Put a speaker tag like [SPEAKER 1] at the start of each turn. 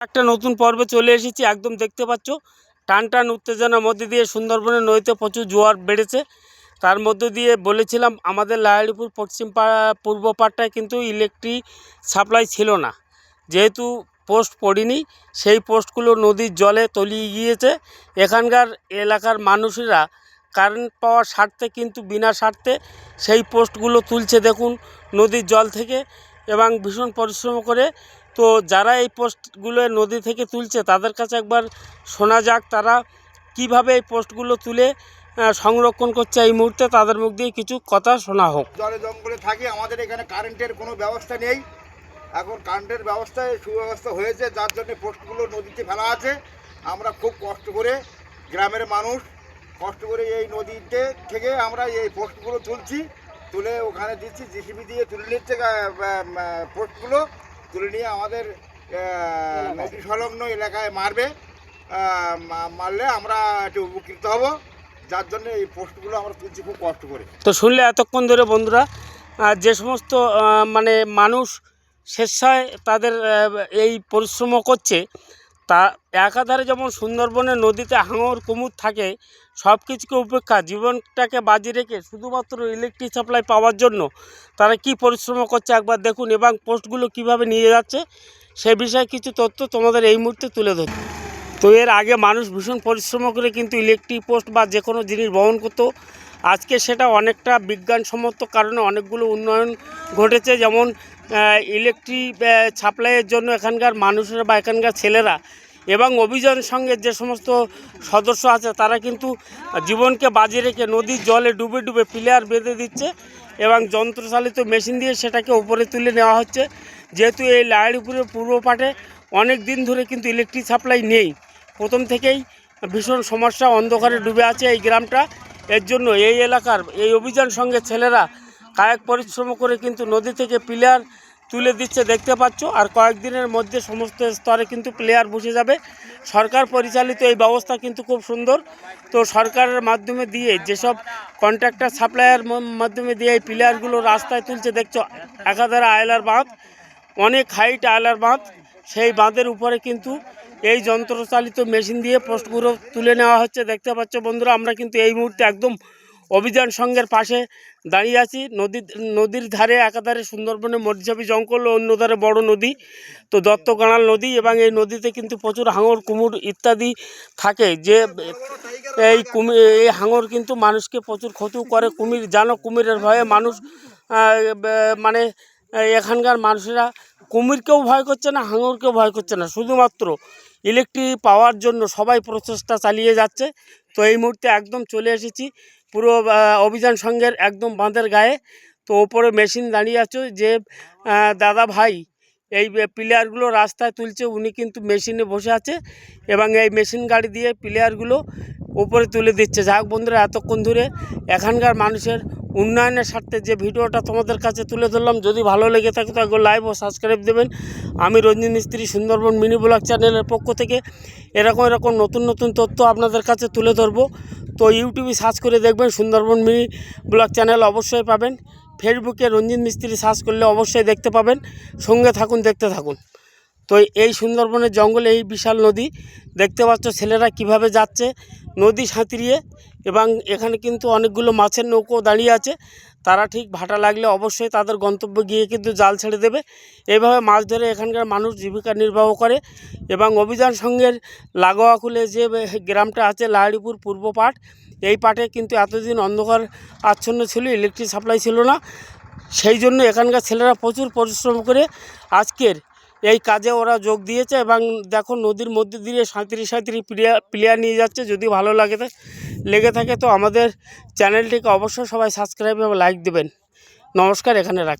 [SPEAKER 1] একটা নতুন পর্বে চলে এসেছি, একদম দেখতে পাচ্ছ। টান টান উত্তেজনার মধ্যে দিয়ে সুন্দরবনের নদীতে প্রচুর জোয়ার বেড়েছে। তার মধ্য দিয়ে বলেছিলাম, আমাদের লাহারিপুর পশ্চিম পূর্ব পাড়টায় কিন্তু ইলেকট্রিক সাপ্লাই ছিল না। যেহেতু পোস্ট পড়িনি, সেই পোস্টগুলো নদীর জলে তলিয়ে গিয়েছে। এখানকার এলাকার মানুষেরা কারেন্ট পাওয়ার স্বার্থে কিন্তু বিনা স্বার্থে সেই পোস্টগুলো তুলছে। দেখুন, নদীর জল থেকে এবং ভীষণ পরিশ্রম করে তো যারা এই পোস্টগুলো নদী থেকে তুলছে, তাদের কাছে একবার শোনা যাক তারা কীভাবে এই পোস্টগুলো তুলে সংরক্ষণ করছে এই মুহূর্তে। তাদের মুখ দিয়ে কিছু কথা শোনা হোক।
[SPEAKER 2] জলে জঙ্গলে থাকি, আমাদের এখানে কারেন্টের কোনো ব্যবস্থা নেই। এখন কারেন্টের ব্যবস্থায় সুব্যবস্থা হয়েছে, যার জন্য পোস্টগুলো নদীতে ফেলা আছে। আমরা খুব কষ্ট করে গ্রামের মানুষ কষ্ট করে এই নদীতে থেকে আমরা এই পোস্টগুলো তুলছি। তুলে ওখানে দিচ্ছি, জিসিবি দিয়ে তুলে নিচ্ছে পোস্টগুলো। তুলে নিয়ে আমাদের নদী সংলগ্ন এলাকায় মারবে। মারলে আমরা একটু উপকৃত হব। যার জন্য এই পোস্টগুলো আমরা তুলছি খুব কষ্ট করে।
[SPEAKER 1] তো শুনলে এতক্ষণ ধরে বন্ধুরা যে সমস্ত মানে মানুষ স্বেচ্ছায় তাদের এই পরিশ্রম করছে তা একাধারে যেমন সুন্দরবনের নদীতে হাঙর কুমুর থাকে সব কিছুকে উপেক্ষা, জীবনটাকে বাজি রেখে শুধুমাত্র ইলেকট্রিক সাপ্লাই পাওয়ার জন্য তারা কি পরিশ্রম করছে একবার দেখুন এবং পোস্টগুলো কীভাবে নিয়ে যাচ্ছে, সে বিষয়ে কিছু তথ্য তোমাদের এই মুহূর্তে তুলে ধরি। তো এর আগে মানুষ ভীষণ পরিশ্রম করে কিন্তু ইলেকট্রিক পোস্ট বা যে কোনো জিনিস বহন করতো, আজকে সেটা অনেকটা বিজ্ঞানসম্মত কারণে অনেকগুলো উন্নয়ন ঘটেছে, যেমন ইলেকট্রিক সাপ্লাইয়ের জন্য এখানকার মানুষেরা বা এখানকার ছেলেরা এবং অভিযান সঙ্গে যে সমস্ত সদস্য আছে, তারা কিন্তু জীবনকে বাজি রেখে নদীর জলে ডুবে ডুবে প্লেয়ার বেঁধে দিচ্ছে এবং যন্ত্রচালিত মেশিন দিয়ে সেটাকে উপরে তুলে নেওয়া হচ্ছে। যেহেতু এই লাইড়িপুরের পূর্ব পাটে অনেক দিন ধরে কিন্তু ইলেকট্রিক সাপ্লাই নেই। প্রথম থেকেই ভীষণ সমস্যা অন্ধকারে ডুবে আছে এই গ্রামটা। এর জন্য এই এলাকার এই অভিযান সঙ্গে ছেলেরা কায়ক পরিশ্রম করে কিন্তু নদী থেকে প্লেয়ার তুলে দিচ্ছে, দেখতে পাচ্ছ? আর কয়েকদিনের মধ্যে সমস্ত স্তরে কিন্তু প্লেয়ার বসে যাবে। সরকার পরিচালিত এই ব্যবস্থা কিন্তু খুব সুন্দর। তো সরকারের মাধ্যমে দিয়ে, যেসব কন্ট্রাক্টর সাপ্লায়ার মাধ্যমে দিয়ে এই প্লেয়ারগুলো রাস্তায় তুলছে, দেখছ? একাধারে আয়লার বাঁধ, অনেক হাইট আয়লার বাঁধ। সেই বাঁধের উপরে কিন্তু এই যন্ত্রচালিত মেশিন দিয়ে পোস্টগুলো তুলে নেওয়া হচ্ছে। দেখতে পাচ্ছ বন্ধুরা, আমরা কিন্তু এই মুহূর্তে একদম অভিযান সংঘের পাশে দাঁড়িয়ে আছি। নদীর নদীর ধারে একাধারে সুন্দরবনে মরিচাপি জঙ্গল ও অন্য ধারে বড় নদী, তো দত্তকানাল নদী এবং এই নদীতে কিন্তু প্রচুর হাঙর, কুমুর ইত্যাদি থাকে। যে এই কুমির এই হাঙর কিন্তু মানুষকে প্রচুর ক্ষতি করে। কুমির, জানো কুমিরের ভয়ে মানুষ মানে এখানকার মানুষেরা কুমিরকেও ভয় করছে না, হাঙরকেও ভয় করছে না। শুধুমাত্র ইলেকট্রিক পাওয়ার জন্য সবাই প্রচেষ্টা চালিয়ে যাচ্ছে। তো এই মুহূর্তে একদম চলে এসেছি। পুরো অভিযান সঙ্গের একদম বাঁধের গায়ে। তো ওপরে মেশিন দাঁড়িয়ে আছে যে দাদা ভাই, এই প্লেয়ারগুলো রাস্তায় তুলছে, উনি কিন্তু মেশিনে বসে আছে এবং এই মেশিন গাড়ি দিয়ে প্লেয়ারগুলো ওপরে তুলে দিচ্ছে। যাক বন্ধুরা, এতক্ষণ ধরে এখানকার মানুষের উন্নয়নের স্বার্থে যে ভিডিওটা তোমাদের কাছে তুলে ধরলাম, যদি ভালো লেগে থাকে তো একবার লাইভ ও সাবস্ক্রাইব দেবেন। আমি রঞ্জিত মিস্ত্রি, সুন্দরবন মিনি ব্লগ চ্যানেলের পক্ষ থেকে এরকম এরকম নতুন নতুন তথ্য আপনাদের কাছে তুলে ধরবো। তো ইউটিউবে সার্চ করে দেখবেন, সুন্দরবন মিনি ব্লগ চ্যানেল অবশ্যই পাবেন। ফেসবুকে রঞ্জিত মিস্ত্রি সার্চ করলে অবশ্যই দেখতে পাবেন। সঙ্গে থাকুন, দেখতে থাকুন। তো এই সুন্দরবনের জঙ্গলে এই বিশাল নদী, দেখতে পাচ্ছ ছেলেরা কীভাবে যাচ্ছে। নদী সাঁতরিয়ে এবং এখানে কিন্তু অনেকগুলো মাছের নৌকো দাঁড়িয়ে আছে। তারা ঠিক ভাটা লাগলে অবশ্যই তাদের গন্তব্য গিয়ে কিন্তু জাল ছেড়ে দেবে। এইভাবে মাছ ধরে এখানকার মানুষ জীবিকা নির্বাহ করে এবং অভিযান সঙ্গের লাগোয়া খুলে যে গ্রামটা আছে লাহারিপুর পূর্ব পাট, এই পাটে কিন্তু এতদিন অন্ধকার আচ্ছন্ন ছিল ইলেকট্রিক সাপ্লাই ছিল না। সেই জন্য এখানকার ছেলেরা প্রচুর পরিশ্রম করে আজকের এই কাজে ওরা যোগ দিয়েছে এবং দেখো নদীর মধ্যে দিয়ে সাঁতরি সাঁতরি প্লেয়ার নিয়ে যাচ্ছে। যদি ভালো লাগে লেগে থাকে তো আমাদের চ্যানেলটিকে অবশ্যই সবাই সাবস্ক্রাইব এবং লাইক দেবেন। নমস্কার এখানে রাখ